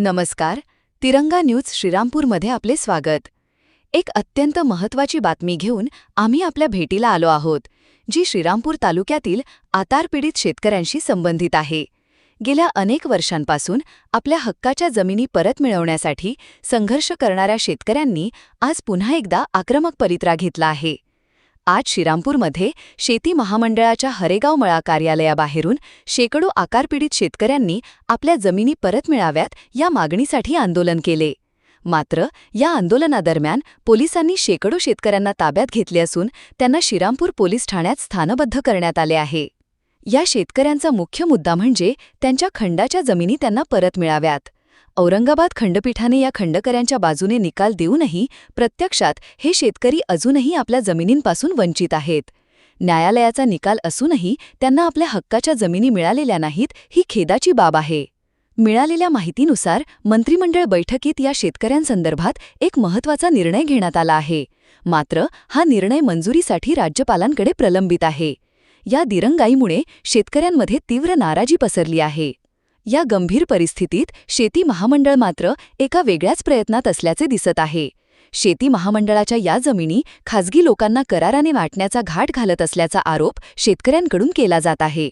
नमस्कार. तिरंगा न्यूज श्रीरामपूरमध्ये आपले स्वागत. एक अत्यंत महत्त्वाची बातमी घेऊन आम्ही आपल्या भेटीला आलो आहोत जी श्रीरामपूर तालुक्यातील आतारपीडित शेतकऱ्यांशी संबंधित आहे. गेल्या अनेक वर्षांपासून आपल्या हक्काच्या जमिनी परत मिळवण्यासाठी संघर्ष करणाऱ्या शेतकऱ्यांनी आज पुन्हा एकदा आक्रमक परित्रा घेतला आहे. आज श्रीरामपूरमध्ये शेती महामंडळाच्या हरेगाव मळा कार्यालयाबाहेरून शेकडो आकारपीडित शेतकऱ्यांनी आपल्या जमिनी परत मिळाव्यात या मागणीसाठी आंदोलन केले. मात्र या आंदोलनादरम्यान पोलिसांनी शेकडो शेतकऱ्यांना ताब्यात घेतले असून त्यांना श्रीरामपूर पोलीस ठाण्यात स्थानबद्ध करण्यात आले आहे. या शेतकऱ्यांचा मुख्य मुद्दा म्हणजे त्यांच्या खंडाच्या जमिनी त्यांना परत मिळाव्यात. औरंगाबाद खंडपीठाने या खंडकऱ्यांच्या बाजूने निकाल देऊनही प्रत्यक्षात हे शेतकरी अजूनही आपल्या जमिनींपासून वंचित आहेत. न्यायालयाचा निकाल असूनही त्यांना आपल्या हक्काच्या जमिनी मिळालेल्या नाहीत ही खेदाची बाब आहे. मिळालेल्या माहितीनुसार मंत्रिमंडळ बैठकीत या शेतकऱ्यांसंदर्भात एक महत्त्वाचा निर्णय घेण्यात आला आहे. मात्र हा निर्णय मंजुरीसाठी राज्यपालांकडे प्रलंबित आहे. या दिरंगाईमुळे शेतकऱ्यांमध्ये तीव्र नाराजी पसरली आहे. या गंभीर परिस्थितीत शेती महामंडळ मात्र एका वेगळ्याच प्रयत्नात असल्याचे दिसत आहे. शेती महामंडळाच्या या जमिनी खाजगी लोकांना कराराने वाटण्याचा घाट घालत असल्याचा आरोप शेतकऱ्यांकडून केला जात आहे.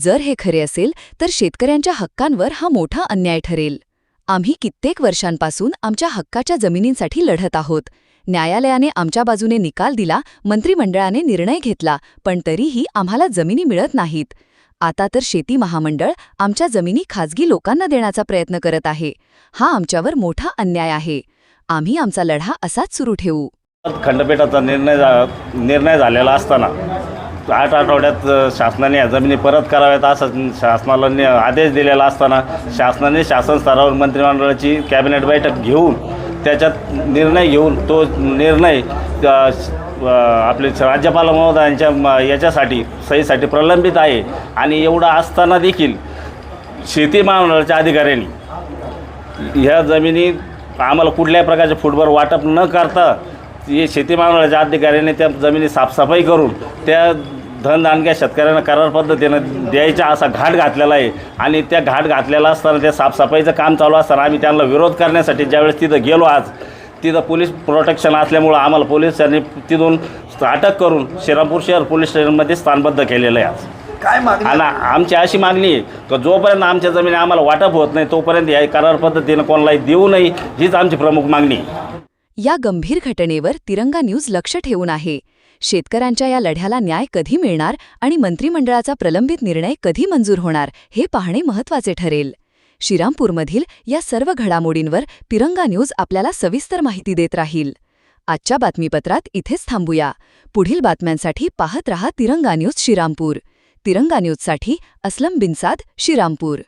जर हे खरे असेल तर शेतकऱ्यांच्या हक्कांवर हा मोठा अन्याय ठरेल. आम्ही कित्येक वर्षांपासून आमच्या हक्काच्या जमिनींसाठी लढत आहोत. न्यायालयाने आमच्या बाजूने निकाल दिला मंत्रिमंडळाने निर्णय घेतला पण तरीही आम्हाला जमिनी मिळत नाहीत. आता तर शेती महामंडळ आमच्या जमिनी खाजगी लोकांना देण्याचा प्रयत्न करत आहे. हा आमच्यावर मोठा अन्याय आहे. आम्ही आमचा लढा असाच सुरू ठेवू. खंडपीठाचा निर्णय झा- निर्णय झालेला असताना आठ आठवड्यात शासनाने या जमिनी परत कराव्यात असं शासनाला आदेश दिलेला असताना शासनाने शासन स्तरावर मंत्रिमंडळाची कॅबिनेट बैठक घेऊन त्याच्यात निर्णय घेऊन तो निर्णय आपले राज्यपाल महोदयांच्या म- याच्यासाठी सहीसाठी प्रलंबित आहे. आणि एवढं असताना देखील शेती महामंडळाच्या अधिकाऱ्यांनी ह्या जमिनी आम्हाला कुठल्याही प्रकारचे फुटबॉल वाटप न करता हे शेती महामंडळाच्या अधिकाऱ्याने त्या जमिनी साफसफाई करून त्या धनदानग्या शेतकऱ्यांना करार पद्धतीनं द्यायचा असा घाट घातलेला आहे. आणि त्या घाट घातलेला असताना त्या साफसफाईचं काम चालू असताना आम्ही त्यांना विरोध करण्यासाठी ज्यावेळेस तिथं गेलो आज तिथं पोलीस प्रोटेक्शन असल्यामुळं आम्हाला पोलिसांनी तिथून अटक करून श्रीरामपूर शहर पोलीस स्टेशनमध्ये स्थानबद्ध केलेलं आहे आज. काय मागणी? आणि आमची अशी मागणी आहे की जोपर्यंत आमच्या जमिनी आम्हाला वाटप होत नाही तोपर्यंत या करार पद्धतीनं कोणालाही देऊ नये हीच आमची प्रमुख मागणी आहे. या गंभीर घटनेवर तिरंगा न्यूज लक्ष ठेवून आहे. शेतकऱ्यांच्या या लढ्याला न्याय कधी मिळणार आणि मंत्रिमंडळाचा प्रलंबित निर्णय कधी मंजूर होणार हे पाहणे महत्त्वाचे ठरेल. श्रीरामपूरमधील या सर्व घडामोडींवर तिरंगा न्यूज आपल्याला सविस्तर माहिती देत राहील. आजच्या बातमीपत्रात इथेच थांबूया. पुढील बातम्यांसाठी पाहत रहा तिरंगा न्यूज श्रीरामपूर. तिरंगा न्यूजसाठी अस्लम बिनसाद श्रीरामपूर.